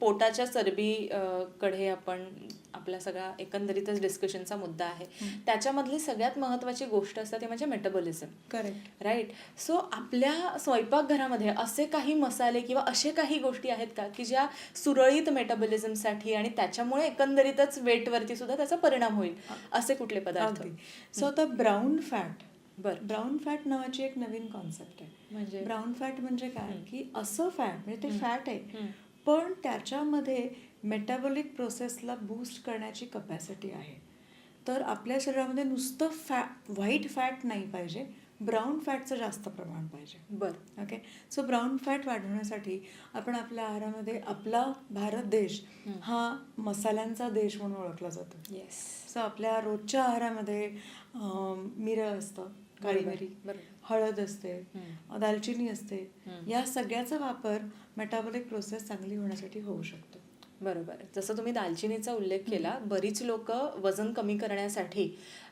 पोटाच्या चरबी कडे आपण आपला सगळा एकंदरीतच डिस्कशनचा मुद्दा आहे. त्याच्यामधली सगळ्यात महत्वाची गोष्ट असते ती म्हणजे मेटाबॉलिझम करेक्ट राईट सो आपल्या स्वयंपाकघरामध्ये असे काही मसाले किंवा असे काही गोष्टी आहेत का की ज्या सुरळीत मेटाबॉलिझमसाठी आणि त्याच्यामुळे एकंदरीतच वेटवरती सुद्धा त्याचा परिणाम होईल? असे कुठले पदार्थ? सो आता ब्राऊन फॅट बरं. ब्राऊन फॅट नावाची एक नवीन कॉन्सेप्ट आहे. म्हणजे? ब्राऊन फॅट म्हणजे काय? की असं फॅट म्हणजे ते फॅट आहे. पण त्याच्यामध्ये मेटाबॉलिक प्रोसेसला बूस्ट करण्याची कपॅसिटी आहे. तर आपल्या शरीरामध्ये नुसतं फॅ व्हाईट फॅट नाही पाहिजे ब्राऊन फॅटचं जास्त प्रमाण पाहिजे. बरं. ओके सो ब्राऊन फॅट वाढवण्यासाठी आपण आपल्या आहारामध्ये आपला भारत देश हा. मसाल्यांचा देश म्हणून ओळखला जातो. येस सो आपल्या रोजच्या आहारामध्ये मिरं असतं काळी बरोबर, मिरी बरोबर. हळद असते. दालचिनी असते. या सगळ्याचा वापर मेटाबॉलिक प्रोसेस चांगली होण्यासाठी होऊ शकतो बरोबर. जसं तुम्ही दालचिनीचा उल्लेख केला बरीच लोक वजन कमी करण्यासाठी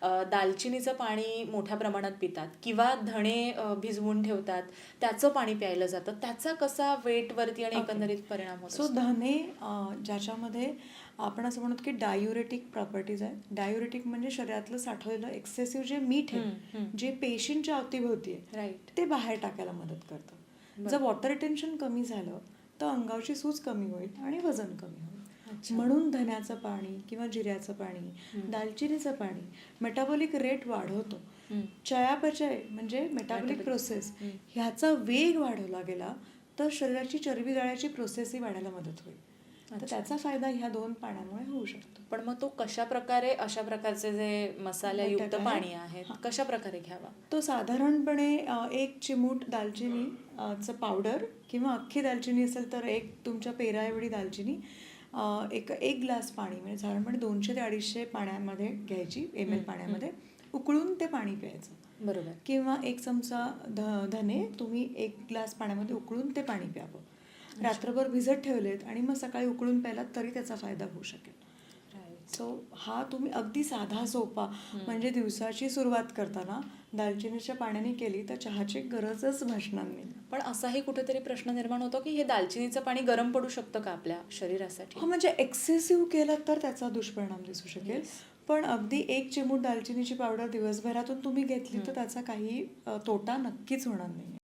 अ, दालचिनीचं पाणी मोठ्या प्रमाणात पितात किंवा धणे अ, भिजवून ठेवतात त्याचं पाणी प्यायलं जातं. त्याचा कसा वेटवरती आणि Okay. एकंदरीत परिणाम होतो सो धने अं, ज्याच्यामध्ये आपण असं म्हणतो की डायुरेटिक प्रॉपर्टीज आहेत डायुरेटिक म्हणजे शरीरातलं साठवलेलं एक्सेसिव्ह जे मीठ हम्म, आहे हम्म. जे पेशींच्या अवतीभोवती आहे राईट ते बाहेर टाकायला मदत करतं. बरं. जर वॉटर रिटेन्शन कमी झालं तर अंगावरची सूज कमी होईल आणि वजन कमी. होईल म्हणून धन्याचं पाणी किंवा जिऱ्याचं पाणी. दालचिनीचं पाणी मेटाबॉलिक रेट वाढवतो. चयापचय म्हणजे मेटाबॉलिक. प्रोसेस. ह्याचा वेग वाढवला गेला तर शरीराची चरबी जाळ्याची प्रोसेसही वाढायला मदत होईल तर. त्याचा फायदा ह्या दोन पाण्यामुळे होऊ शकतो. पण मग तो कशा प्रकारे अशा प्रकारचे जे मसाल्यायुक्त. पाणी आहे. कशा प्रकारे घ्यावा? तो साधारणपणे एक चिमूट दालचिनी चं पावडर किंवा अख्खी दालचिनी असेल तर एक तुमच्या पेरा एवढी दालचिनी एक एक ग्लास पाणी म्हणजे साधारणपणे दोनशे ते अडीचशे पाण्यामध्ये घ्यायची एम एल पाण्यामध्ये. उकळून ते पाणी प्यायचं. बरोबर. किंवा एक चमचा ध धने तुम्ही एक ग्लास पाण्यामध्ये उकळून ते पाणी प्यावं. रात्रभर भिजत ठेवलेत आणि मग सकाळी उकळून प्यायलात तरी त्याचा फायदा होऊ शकेल. सो हा तुम्ही अगदी साधा सोपा म्हणजे दिवसाची सुरुवात करताना दालचिनीच्या पाण्याने केली तर चहाची गरजच भासणार नाही. पण असाही कुठेतरी प्रश्न निर्माण होतो की हे दालचिनीचं पाणी गरम पडू शकतं का आपल्या शरीरासाठी? हा म्हणजे एक्सेसिव्ह केलं तर त्याचा दुष्परिणाम दिसू शकेल. पण अगदी एक चिमूट दालचिनीची पावडर दिवसभरातून तुम्ही घेतली तर त्याचा काही तोटा नक्कीच होणार नाही